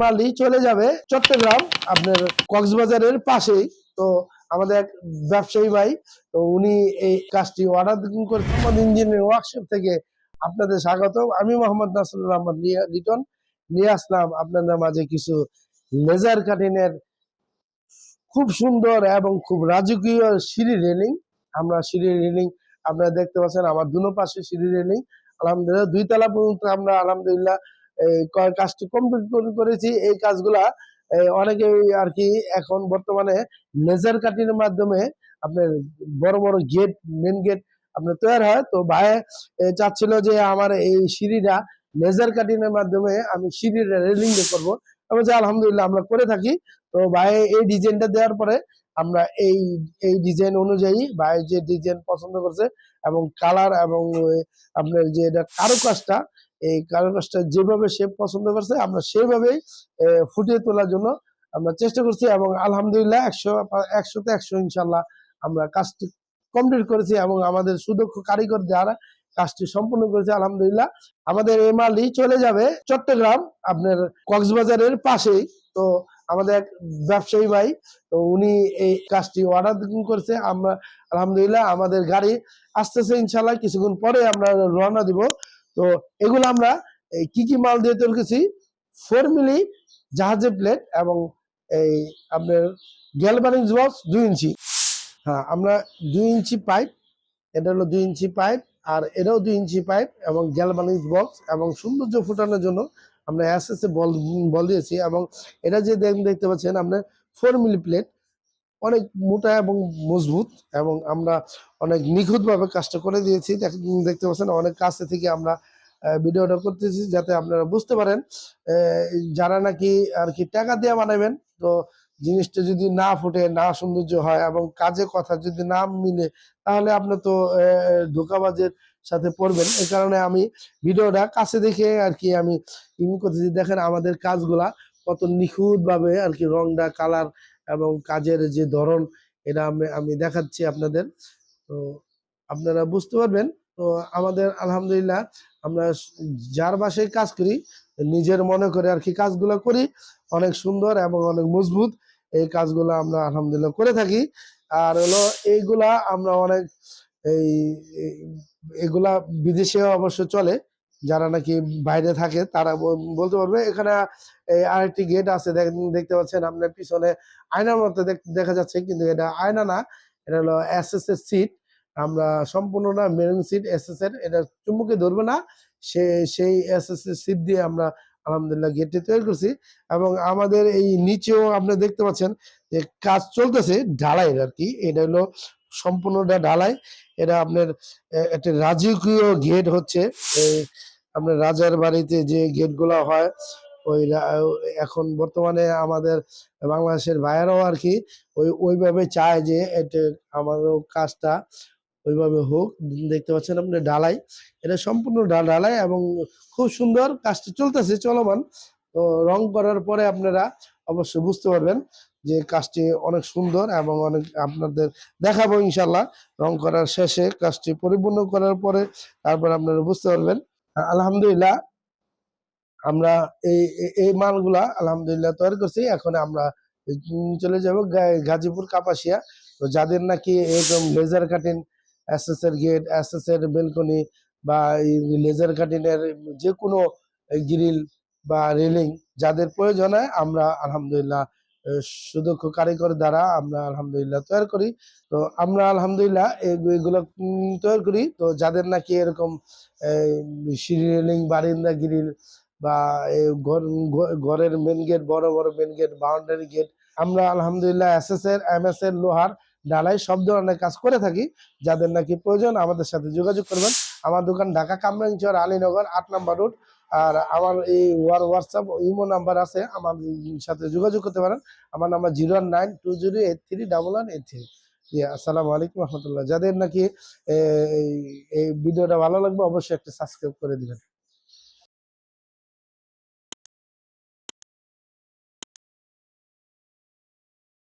মালটি চলে যাবে চট্টগ্রাম, আপনার কক্সবাজারের পাশেই। তো আমাদের এক ব্যবসায়ী ভাই, তো উনি এই কাজটি অর্ডার করে আমাদের ইঞ্জিনিয়ারিং ওয়ার্কশপ থেকে আপনাদের স্বাগত আমি মোহাম্মদ নাসরুল আহমদ রিটন নিয়ে আসলাম আপনাদের মাঝে কিছু লেজার কাটিং এর খুব সুন্দর এবং খুব রাজকীয় সিঁড়ি রেলিং আমরা সিঁড়ি রেলিং আপনারা দেখতে পাচ্ছেন, আমার দুনো পাশে সিঁড়ি রেলিং আলহামদুলিল্লাহ দুই তলা পর্যন্ত আমরা, আলহামদুলিল্লাহ এই কাজটি কমপ্লিট করেছি এই কাজগুলা অনেকে আর কি এখন বর্তমানে লেজার কাটিং এর মাধ্যমে আপনার বড় বড় গেট মেন গেট আপনার তৈরি হয়। তো ভাই চাচ্ছিল যে আমার এই সিঁড়িটা লেজার কাটিং এর মাধ্যমে আমি সিঁড়ির রেলিং করব। আমি বলছি, আলহামদুলিল্লাহ আমরা করে থাকি। তো ভাই এই ডিজাইনটা দেওয়ার পরে আমরা এই এই ডিজাইন অনুযায়ী ভাই যে ডিজাইন পছন্দ করছে এবং কালার এবং আপনার যে এটা কারুকাজটা এই কারুকাজটা যেভাবে সে পছন্দ করছে, আমরা সেভাবেই ফুটিয়ে তোলার জন্য আমরা চেষ্টা করছি এবং আলহামদুলিল্লাহ একশো, একশোতে একশো ইনশাল্লাহ আমরা কাজটি কমপ্লিট করেছি এবং আমাদের সুদক্ষ কারিগর যারা কাজটি সম্পূর্ণ করেছে, আলহামদুলিল্লাহ। আমাদের মালটি চলে যাবে চট্টগ্রাম, আপনার কক্সবাজারের পাশেই। তো আমাদের এক ব্যবসায়ী ভাই, তো উনি এই কাজটি অর্ডার করেছে। আমরা, আলহামদুলিল্লাহ আমাদের গাড়ি আসতেছে ইনশাল্লাহ। কিছুক্ষণ পরে আমরা রওনা দিব। তো এগুলো আমরা কি কি মাল দিয়ে তৈরি করেছি? ফোর মিলি জাহাজের প্লেট এবং এই আপনার গ্যালভানিক্স বক্স দুই ইঞ্চি। হ্যাঁ আমরা দুই ইঞ্চি পাইপ এটা হলো দুই ইঞ্চি পাইপ আর এটাও দুই ইঞ্চি পাইপ এবং গ্যালভানিক্স বক্স এবং সৌন্দর্য ফুটানোর জন্য আমরা এস বল বল দিয়েছি এবং এটা যে দেখতে পাচ্ছেন, আপনার ফোর মিলি প্লেট অনেক মোটা এবং মজবুত এবং আমরা অনেক নিখুঁতভাবে কাজটা করে দিয়েছি। দেখ- দেখতে পাচ্ছেন অনেক কাছে থেকে আমরা ভিডিওটা করতেছি যাতে আপনারা বুঝতে পারেন। যারা নাকি আর কি টাকা দিয়ে বানাবেন, তো জিনিসটা যদি না ফুটে, না সৌন্দর্য হয় এবং কাজে কথা যদি না মিলে, তাহলে আপনি তো ধোঁকাবাজের সাথে পড়বেন। এই কারণে আমি ভিডিওটা কাছে দেখে আর কি আমি করতেছি। দেখেন আমাদের কাজগুলা কত নিখুঁত ভাবে আর কি রংটা, কালার এবং কাজের যে ধরন, এটা আমি আমি দেখাচ্ছি আপনাদের। তো আপনারা বুঝতে পারবেন, তো আমাদের আলহামদুলিল্লাহ আমরা যার বাসায় কাজ করি, নিজের মনে করে আর কি কাজগুলো করি, অনেক সুন্দর এবং অনেক মজবুত এই কাজগুলো আমরা আলহামদুলিল্লাহ করে থাকি। আর হলো এইগুলা আমরা অনেক এই, এগুলা বিদেশেও অবশ্য চলে যারা নাকি বাইরে থাকে, তারা বলতে পারবে, এখানে আরেকটি গেট আছে, দেখ- দেখতে পাচ্ছেন আপনার পিছনে আয়নার মতো দেখ- যাচ্ছে, কিন্তু এটা আয়না না, এটা হলো এস এস এর সিট আমরা সম্পূর্ণ না মেরুন সিট এস এস এর, এটা চুম্বকে ধরবে না, সে, সেই এস এস এর সিট দিয়ে আমরা আলহামদুলিল্লাহ গেটটি তৈরি করছি, এবং আমাদের এই নিচেও আপনি দেখতে পাচ্ছেন যে কাজ চলতেছে, ঢালাইয়ের আর কি, এটা হলো সম্পূর্ণটা ঢালাই, এটা আপনার একটা রাজকীয় গেট হচ্ছে আপনার রাজার বাড়িতে যে গেটগুলো হয়, ওই এখন বর্তমানে আমাদের বাংলাদেশের ভাইয়েরাও আর কি, ওই, ওইভাবে চায় যে এটা আমারও কাজটা ওইভাবে হোক। দেখতে পাচ্ছেন আপনি ঢালাই, এটা সম্পূর্ণ ঢালাই এবং খুব সুন্দর কাজটি চলতেছে, চলমান। তো রং করার পরে আপনারা অবশ্যই বুঝতে পারবেন যে কাজটি অনেক সুন্দর এবং অনেক আপনাদের দেখাবো ইনশাল্লাহ রং করার শেষে কাজটি পরিপূর্ণ করার পরে তারপর আপনারা বুঝতে পারবেন আলহামদুলিল্লাহ আমরা এই, এই- মালগুলা আলহামদুলিল্লাহ তৈরি করছি। এখন আমরা চলে যাব গাজীপুর, কাপাসিয়া। তো যাদের নাকি এরকম লেজার কাটিং এর গেটের বেলকনি বা লেজার কাটিং এর যে কোনো গ্রিল বা রেলিং যাদের প্রয়োজন হয়, আমরা আলহামদুলিল্লাহ সুদক্ষ কারিগর দ্বারা আমরা আলহামদুলিল্লাহ তৈরি করি। তো আমরা আলহামদুলিল্লাহ এগুলো তৈরি করি। তো যাদের নাকি এরকম সিঁড়ি বারিন্দা গ্রিল বা ঘরের মেন গেট বড় বড় মেন গেট বাউন্ডারি গেট আমরা আলহামদুলিল্লাহ এস এস এর এম এস এর লোহার ডালাই সব ধরনের কাজ করে থাকি। যাদের নাকি প্রয়োজন আমাদের সাথে যোগাযোগ করবেন। আমার দোকান ঢাকা কামরাঞ্চর আলীনগর, আট নাম্বার রোড আর আমার এই হোয়াটসঅ্যাপ ইমো নাম্বার আছে, আমার সাথে যোগাযোগ করতে পারেন। আমার number zero nine two zero eight three double one eight three. আসসালামু আলাইকুম রহমতুল্লাহ। যাদের নাকি এই ভিডিওটা ভালো লাগবে, অবশ্যই একটা সাবস্ক্রাইব করে দিবেন।